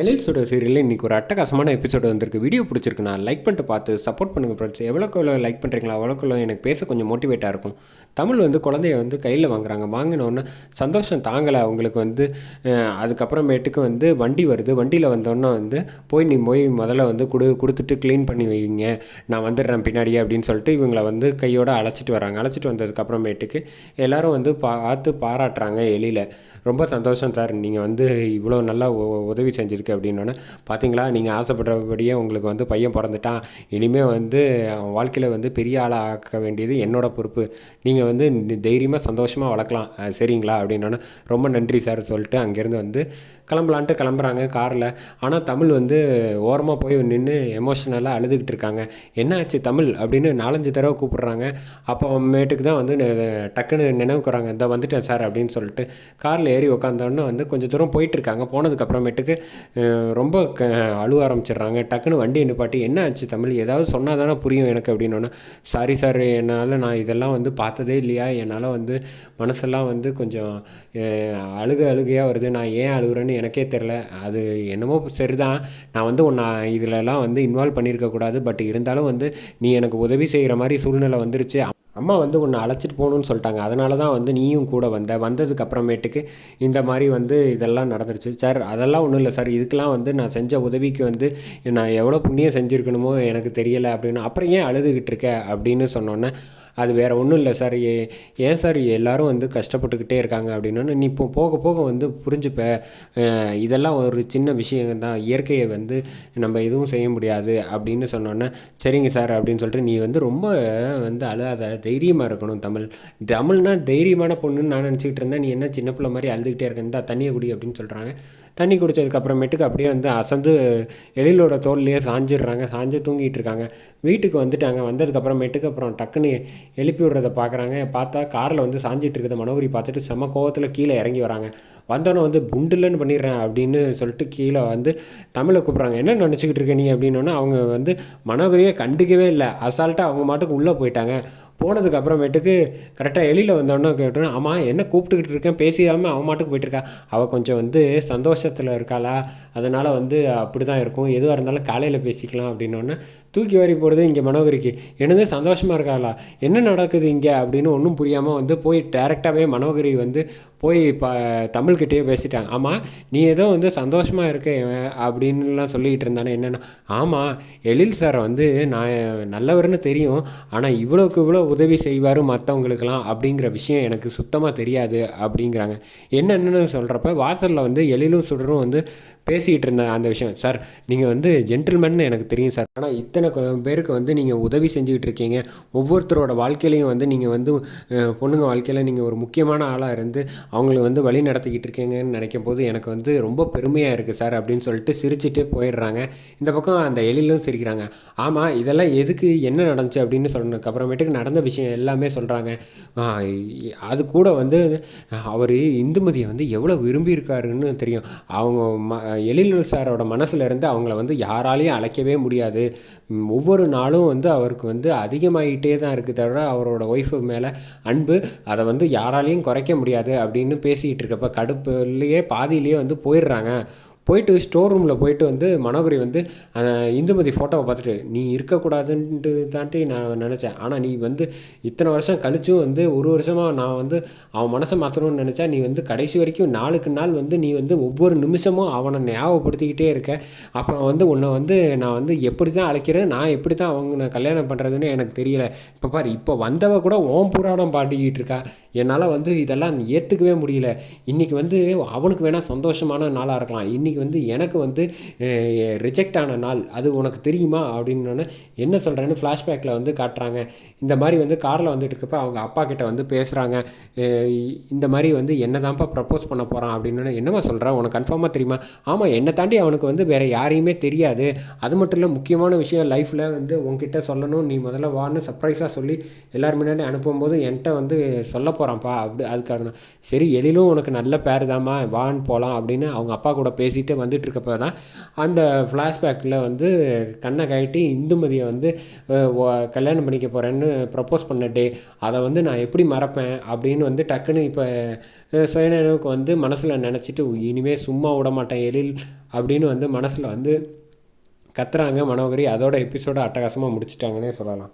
எழில் சுட சீரியலில் இன்றைக்கி ஒரு அட்டகாசமான எபிசோடு வந்திருக்கு. வீடியோ பிடிச்சிருக்கு நான் லைக் பண்ணிட்டு பார்த்து சப்போர்ட் பண்ணுங்கள் ஃப்ரெண்ட்ஸ் எவ்வளோக்கு எவ்வளோ லைக் பண்ணுறீங்களா அவ்வளோக்குள்ள எவ்வளோ எனக்கு பேச கொஞ்சம் மோட்டிவேட்டாக இருக்கும். தமிழ் வந்து குழந்தைய வந்து கையில் வாங்குறாங்க. வாங்கினோடனே சந்தோஷம் தாங்கலை. அவங்களுக்கு வந்து அதுக்கப்புறமேட்டுக்கு வந்து வண்டி வருது. வண்டியில் வந்தோடனே வந்து போய் நீ போய் முதல்ல வந்து கொடு கொடுத்துட்டு க்ளீன் பண்ணி வைங்க. நான் வந்துடுறேன் பின்னாடியே அப்படின்னு சொல்லிட்டு இவங்களை வந்து கையோட அழைச்சிட்டு வராங்க அழைச்சிட்டு வந்ததுக்கப்புறமேட்டுக்கு எல்லோரும் வந்து பார்த்து பாராட்டுறாங்க எலியில். ரொம்ப சந்தோஷம் சார் நீங்கள் வந்து இவ்வளோ நல்லா உதவி செஞ்சு செஞ்சிருக்கு அப்படின்னோடனே பார்த்தீங்களா நீங்கள் ஆசைப்படுறபடியே உங்களுக்கு வந்து பையன் பிறந்துட்டான். இனிமேல் வந்து அவன் வாழ்க்கையில் வந்து பெரிய ஆளாக ஆக்க வேண்டியது என்னோட பொறுப்பு. நீங்கள் வந்து தைரியமாக சந்தோஷமாக வளர்க்கலாம். சரிங்களா? அப்படின்னோடனே ரொம்ப நன்றி சார் சொல்லிட்டு அங்கேருந்து வந்து கிளம்பலான்ட்டு கிளம்புறாங்க காரில். ஆனால் தமிழ் வந்து ஓரமாக போய் நின்று எமோஷ்னலாக அழுதுகிட்டு இருக்காங்க. என்ன ஆச்சு தமிழ்? அப்படின்னு நாலஞ்சு தடவை கூப்பிட்றாங்க. அப்போ மேட்டுக்கு தான் வந்து டக்குன்னு நினைவுக்குறாங்க இந்த வந்துட்டேன் சார் அப்படின்னு சொல்லிட்டு காரில் ஏறி உட்காந்தோடனே வந்து கொஞ்சம் தூரம் போயிட்டுருக்காங்க போனதுக்கப்புறமேட்டுக்கு ரொம்ப க அழுவ ஆரம்பிச்சிடுறாங்க. டக்குன்னு வண்டி நிப்பாட்டி என்ன ஆச்சு தமிழ்? ஏதாவது சொன்னால் தானே புரியும் எனக்கு? அப்படின்னோன்னா சாரி சார் என்னால் நான் இதெல்லாம் வந்து பார்த்ததே இல்லையா? என்னால் வந்து மனசெல்லாம் வந்து கொஞ்சம் அழுக அழுகையாக வருது. நான் ஏன் அழுகுறேன்னு எனக்கே தெரில அது என்னமோ சரிதான். நான் வந்து உன்னை இதிலலாம் வந்து இன்வால்வ் பண்ணியிருக்கக்கூடாது பட் இருந்தாலும் வந்து நீ எனக்கு உதவி செய்கிற மாதிரி சூழ்நிலை வந்துருச்சு. அம்மா வந்து உன்னை அழைச்சிட்டு போகணுன்னு சொல்லிட்டாங்க. அதனால தான் வந்து நீயும் கூட வந்த. வந்ததுக்கு அப்புறமேட்டுக்கு இந்த மாதிரி வந்து இதெல்லாம் நடந்துருச்சு. சார் அதெல்லாம் ஒன்றும் இல்லை சார். இது இதுக்கெலாம் வந்து நான் செஞ்ச உதவிக்கு வந்து நான் எவ்வளோ புண்ணியம் செஞ்சுருக்கணுமோ எனக்கு தெரியலை அப்படின்னு அப்புறம் ஏன் அழுதுகிட்டு இருக்க அப்படின்னு சொன்னோன்னே அது வேறு ஒன்றும் இல்லை சார். ஏ ஏன் சார் எல்லாரும் வந்து கஷ்டப்பட்டுக்கிட்டே இருக்காங்க அப்படின்னு நீ இப்போ போக போக வந்து புரிஞ்சுப்ப. இதெல்லாம் ஒரு சின்ன விஷயம் தான் இயற்கையை வந்து நம்ம எதுவும் செய்ய முடியாது அப்படின்னு சொன்னோன்னே சரிங்க சார் அப்படின்னு சொல்லிட்டு நீ வந்து ரொம்ப வந்து அழுகாத தைரியமாக இருக்கணும் தமிழ். தமிழ்னா தைரியமான பொண்ணுன்னு நான் நினச்சிக்கிட்டு இருந்தேன். நீ என்ன சின்ன பிள்ளை மாதிரி அழுதுகிட்டே இருக்கேன் தான் தண்ணியை குடி அப்படின்னு சொல்கிறாங்க தண்ணி குடிச்சதுக்கப்புறமேட்டுக்கு அப்படியே வந்து அசந்து எழிலோட தோல்லையே சாஞ்சிடுறாங்க. சாஞ்சு தூங்கிட்டு இருக்காங்க. வீட்டுக்கு வந்துட்டாங்க. வந்ததுக்கப்புறமேட்டுக்கு அப்புறம் டக்குன்னு எழுப்பி விடுறத பார்க்குறாங்க. பார்த்தா காரில் வந்து சாஞ்சிட்டு இருக்கிறத மனோகரி பார்த்துட்டு செம கோவத்தில் கீழே இறங்கி வராங்க. வந்தோன்னே வந்து புண்டுலன்னு பண்ணிடுறேன் அப்படின்னு சொல்லிட்டு கீழே வந்து தமிழை கூப்பிட்றாங்க. என்ன நினச்சிக்கிட்டு இருக்க நீ? அப்படின்னோன்னா அவங்க வந்து மனோகரியை கண்டுக்கவே இல்லை. அசால்ட்டாக அவங்க மாட்டுக்கு உள்ளே போயிட்டாங்க. போனதுக்கு அப்புறமேட்டுக்கு கரெக்டாக எளியில் வந்தோடனே கேட்டோம் ஆமாம் என்ன கூப்பிட்டுக்கிட்டு இருக்கேன்? பேசியாமல் அவன் மாட்டுக்கு போயிட்டுருக்கா? அவள் கொஞ்சம் வந்து சந்தோஷத்தில் இருக்காளா? அதனால் வந்து அப்படி தான் இருக்கும். எதுவாக இருந்தாலும் காலையில் பேசிக்கலாம். அப்படின்னோடனே தூக்கி வாரி போடுறது இங்கே மனோகரிக்கு. என்னது சந்தோஷமாக இருக்காளா? என்ன நடக்குது இங்கே? அப்படின்னு ஒன்றும் புரியாமல் வந்து போய் டேரெக்டாகவே மனோகரி வந்து போய் ப தமிழ்கிட்டயே பேசிட்டாங்க. ஆமாம் நீ ஏதோ வந்து சந்தோஷமாக இருக்க அப்படின்லாம் அப்படின்னுலாம் சொல்லிக்கிட்டு இருந்தானே. என்னென்னா ஆமாம் எழில் சாரை வந்து நான் நல்லவர்னு தெரியும். ஆனால் இவ்வளோக்கு இவ்வளோ உதவி செய்வார் மற்றவங்களுக்கெல்லாம் அப்படிங்கிற விஷயம் எனக்கு சுத்தமாக தெரியாது அப்படிங்கிறாங்க. என்னென்னு சொல்கிறப்ப வாசலில் வந்து எழிலும் சுடரும் வந்து பேசிக்கிட்டு இருந்தேன் அந்த விஷயம். சார் நீங்கள் வந்து ஜென்டில்மேன் எனக்கு தெரியும் சார். ஆனால் இத்தனை பேருக்கு வந்து நீங்கள் உதவி செஞ்சுக்கிட்டு இருக்கீங்க. ஒவ்வொருத்தரோட வாழ்க்கையிலையும் வந்து நீங்கள் வந்து பொண்ணுங்க வாழ்க்கையில் நீங்கள் ஒரு முக்கியமான ஆளாக இருந்து அவங்கள வந்து வழி நடத்திக்கிட்டு இருக்கீங்கன்னு நினைக்கும் போது எனக்கு வந்து ரொம்ப பெருமையாக இருக்குது சார் அப்படின்னு சொல்லிட்டு சிரிச்சுட்டு போயிடுறாங்க. இந்த பக்கம் அந்த எழிலும் சிரிக்கிறாங்க. ஆமாம் இதெல்லாம் எதுக்கு என்ன நடந்துச்சு? அப்படின்னு சொன்னதுக்கு அப்புறமேட்டுக்கு நடந்த விஷயம் எல்லாமே சொல்கிறாங்க அது கூட வந்து அவர் இந்துமதியை வந்து எவ்வளோ விரும்பி இருக்காருன்னு தெரியும். அவங்க ம எழில் சாரோட மனசுலேருந்து அவங்கள வந்து யாராலையும் அழைக்கவே முடியாது. ஒவ்வொரு நாளும் வந்து அவருக்கு வந்து அதிகமாகிட்டே தான் இருக்குது தவிர அவரோட ஒய்ஃபு மேலே அன்பு அதை வந்து யாராலையும் குறைக்க முடியாது அப்படின்னு பேசிக்கிட்டு இருக்கப்ப கடுப்புலேயே பாதியிலேயே வந்து போயிடுறாங்க. போயிட்டு ஸ்டோர் ரூமில் போயிட்டு வந்து மனோகரி வந்து இந்துமதி ஃபோட்டோவை பார்த்துட்டு நீ இருக்கக்கூடாதுன்ட்டு தாண்டி நான் நினச்சேன். ஆனால் நீ வந்து இத்தனை வருஷம் கழிச்சும் வந்து ஒரு வருஷமாக நான் வந்து அவன் மனசை மாற்றணும்னு நினச்சா நீ வந்து கடைசி வரைக்கும் நாளுக்கு நாள் வந்து நீ வந்து ஒவ்வொரு நிமிஷமும் அவனை ஞாபகப்படுத்திக்கிட்டே இருக்க. அப்புறம் வந்து உன்னை வந்து நான் வந்து எப்படி தான் அழைக்கிறேன் நான் எப்படி தான் அவங்க கல்யாணம் பண்ணுறதுன்னு எனக்கு தெரியல. இப்போ பாரு இப்போ வந்தவ கூட ஓம் புராணம் பாடிக்கிட்டு இருக்கா. என்னால் வந்து இதெல்லாம் ஏற்றுக்கவே முடியல. இன்றைக்கி வந்து அவனுக்கு வேணால் சந்தோஷமான நாளாக இருக்கலாம். இன்றைக்கி வந்து எனக்கு வந்து ரிஜெக்ட் ஆன நாள் அது உனக்கு தெரியுமா? அப்படின்னு என்ன சொல்கிறேன்னு ஃப்ளாஷ்பேக்கில் வந்து காட்டுறாங்க. இந்த மாதிரி வந்து காரில் வந்துட்டு இருக்கப்ப அவங்க அப்பா கிட்ட வந்து பேசுகிறாங்க இந்த மாதிரி வந்து என்ன தான்ப்பா ப்ரப்போஸ் பண்ண போகிறான் அப்படின்னு என்னம்மா சொல்கிறேன் உனக்கு கன்ஃபார்மாக தெரியுமா? ஆமாம் என்னை தாண்டி அவனுக்கு வந்து வேறு யாரையுமே தெரியாது. அது மட்டும் இல்லை முக்கியமான விஷயம் லைஃப்பில் வந்து உன்கிட்ட சொல்லணும். நீ முதல்ல வான்னு சர்ப்ரைஸாக சொல்லி எல்லோரும் முன்னாடி அனுப்பும்போது என்கிட்ட வந்து சொல்ல போகிறான்ப்பா அப்படி அதுக்காக சரி எழிலும் உனக்கு நல்ல பேர் தாம்மா வான்னு போகலாம் அப்படின்னு அவங்க அப்பா கூட பேசி பேசிட்டு வந்துட்டுருக்கப்போ தான் அந்த ஃப்ளாஷ்பேக்கில் வந்து கண்ணை கழட்டி இந்துமதியை வந்து கல்யாணம் பண்ணிக்க போகிறேன்னு ப்ரப்போஸ் பண்ண டே அதை வந்து நான் எப்படி மறப்பேன் அப்படின்னு வந்து டக்குன்னு இப்போ சுயநினைவுக்கு வந்து மனசில் நினச்சிட்டு இனிமேல் சும்மா விட மாட்டேன் எழில் அப்படின்னு வந்து மனசில் வந்து கத்துறாங்க மனோகரி. அதோட எபிசோட அட்டகாசமாக முடிச்சிட்டாங்கன்னே சொல்லலாம்.